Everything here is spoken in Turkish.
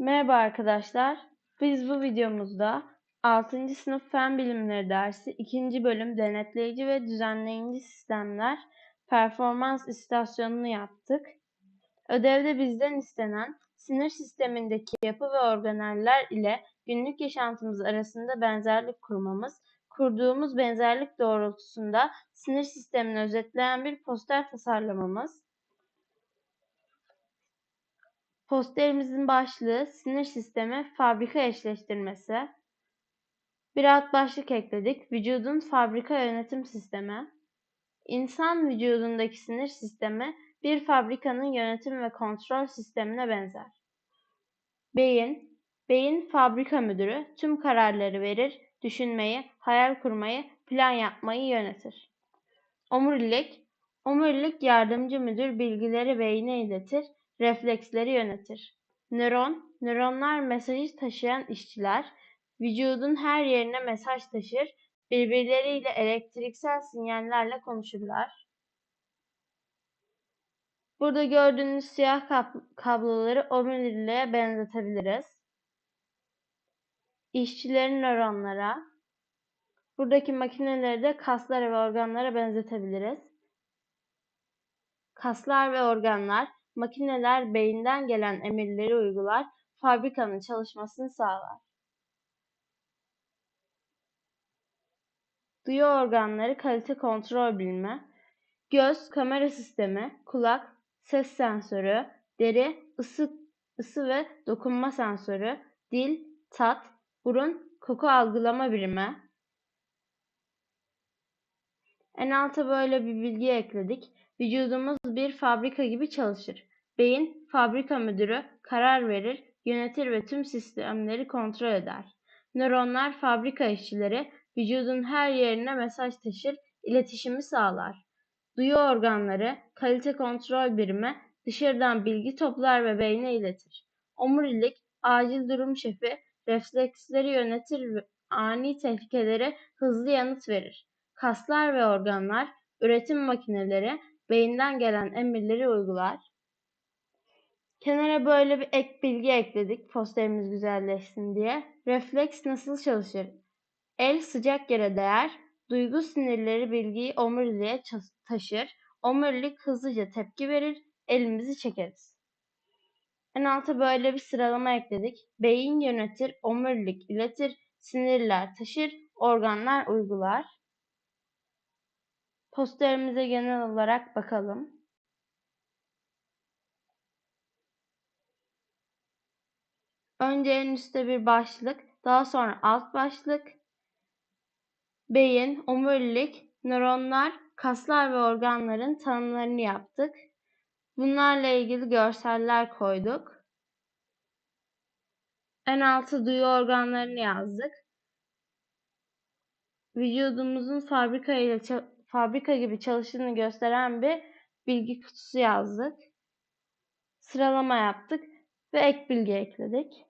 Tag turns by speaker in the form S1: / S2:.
S1: Merhaba arkadaşlar. Biz bu videomuzda 6. sınıf Fen Bilimleri dersi 2. bölüm denetleyici ve düzenleyici sistemler performans istasyonunu yaptık. Ödevde bizden istenen sinir sistemindeki yapı ve organeller ile günlük yaşantımız arasında benzerlik kurmamız, kurduğumuz benzerlik doğrultusunda sinir sistemini özetleyen bir poster tasarlamamız, Posterimizin başlığı sinir sistemi fabrika eşleştirmesi. Bir alt başlık ekledik. Vücudun fabrika yönetim sistemi. İnsan vücudundaki sinir sistemi bir fabrikanın yönetim ve kontrol sistemine benzer. Beyin, beyin fabrika müdürü tüm kararları verir, düşünmeyi, hayal kurmayı, plan yapmayı yönetir. Omurilik, omurilik yardımcı müdür bilgileri beyine iletir, refleksleri yönetir. Nöron, nöronlar mesajı taşıyan işçiler, vücudun her yerine mesaj taşır, birbirleriyle elektriksel sinyallerle konuşurlar. Burada gördüğünüz siyah kabloları omuriliğe benzetebiliriz. İşçilerin nöronlara, buradaki makineleri de kaslara ve organlara benzetebiliriz. Kaslar ve organlar Makineler beyinden gelen emirleri uygular, fabrikanın çalışmasını sağlar. Duyu organları kalite kontrol bilme, göz kamera sistemi, kulak ses sensörü, deri ısı, ısı ve dokunma sensörü, dil tat, burun koku algılama birimi. En alta böyle bir bilgi ekledik. Vücudumuz bir fabrika gibi çalışır. Beyin, fabrika müdürü, karar verir, yönetir ve tüm sistemleri kontrol eder. Nöronlar, fabrika işçileri, vücudun her yerine mesaj taşır, iletişimi sağlar. Duyu organları, kalite kontrol birimi, dışarıdan bilgi toplar ve beyne iletir. Omurilik, acil durum şefi, refleksleri yönetir ve ani tehlikelere hızlı yanıt verir. Kaslar ve organlar, üretim makineleri, beyinden gelen emirleri uygular. Kenara böyle bir ek bilgi ekledik posterimiz güzelleşsin diye. Refleks nasıl çalışır? El sıcak yere değer, duygu sinirleri bilgiyi omuriliğe taşır, omurilik hızlıca tepki verir, elimizi çekeriz. En alta böyle bir sıralama ekledik. Beyin yönetir, omurilik iletir, sinirler taşır, organlar uygular. Posterimize genel olarak bakalım. Önce en üstte bir başlık, daha sonra alt başlık, beyin, omurilik, nöronlar, kaslar ve organların tanımlarını yaptık. Bunlarla ilgili görseller koyduk. En altı duyu organlarını yazdık. Vücudumuzun fabrika ile fabrika gibi çalıştığını gösteren bir bilgi kutusu yazdık. Sıralama yaptık ve ek bilgi ekledik.